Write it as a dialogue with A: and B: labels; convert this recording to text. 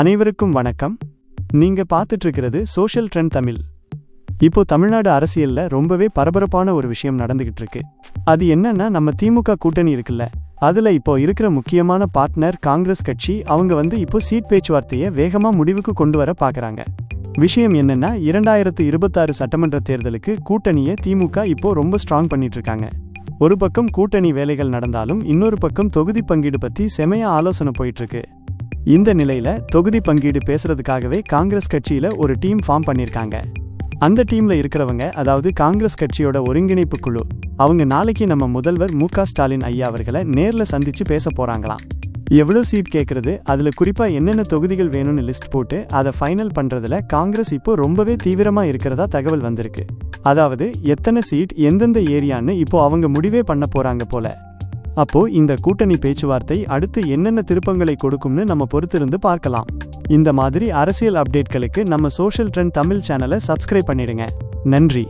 A: அனைவருக்கும் வணக்கம். நீங்க பார்த்துட்டு இருக்கிறது சோஷியல் ட்ரெண்ட் தமிழ். இப்போ தமிழ்நாடு அரசியல்ல ரொம்பவே பரபரப்பான ஒரு விஷயம் நடந்துகிட்டு இருக்கு அது என்னன்னா நம்ம திமுக கூட்டணி இருக்குல்ல அதுல இப்போ இருக்கிற முக்கியமான பார்ட்னர் காங்கிரஸ் கட்சி அவங்க வந்து இப்போ சீட் பேச்சுவார்த்தையை வேகமா முடிவுக்கு கொண்டு வர பாக்குறாங்க. விஷயம் என்னன்னா இரண்டாயிரத்து இருபத்தாறு சட்டமன்ற தேர்தலுக்கு கூட்டணியை திமுக இப்போ ரொம்ப ஸ்ட்ராங் பண்ணிட்டு இருக்காங்க ஒரு பக்கம் கூட்டணி வேலைகள் நடந்தாலும் இன்னொரு பக்கம் தொகுதி பங்கீடு பத்தி செமையா ஆலோசனை போயிட்டு இருக்கு இந்த நிலையில தொகுதி பங்கீடு பேசுறதுக்காகவே காங்கிரஸ் கட்சியில ஒரு டீம் ஃபார்ம் பண்ணியிருக்காங்க அந்த டீம்ல இருக்கிறவங்க அதாவது காங்கிரஸ் கட்சியோட ஒருங்கிணைப்பு குழு அவங்க நாளைக்கு நம்ம முதல்வர் மு ஸ்டாலின் ஐயா அவர்களை நேர்ல சந்திச்சு பேச போறாங்களாம். எவ்வளவு சீட் கேட்கறது அதுல குறிப்பா என்னென்ன தொகுதிகள் வேணும்னு லிஸ்ட் போட்டு அதை ஃபைனல் பண்றதுல காங்கிரஸ் இப்போ ரொம்பவே தீவிரமா இருக்கிறதா தகவல் வந்திருக்கு. அதாவது எத்தனை சீட் எந்தெந்த ஏரியான்னு இப்போ அவங்க முடிவே பண்ண போறாங்க போல. அப்போ இந்த கூட்டணி பேச்சுவார்த்தை அடுத்து என்னென்ன திருப்பங்களை கொடுக்கும்னு நம்ம பொறுத்திருந்து பார்க்கலாம். இந்த மாதிரி அரசியல் அப்டேட்களுக்கு நம்ம சோஷியல் ட்ரெண்ட் தமிழ் சேனலை சப்ஸ்கிரைப் பண்ணிடுங்க. நன்றி.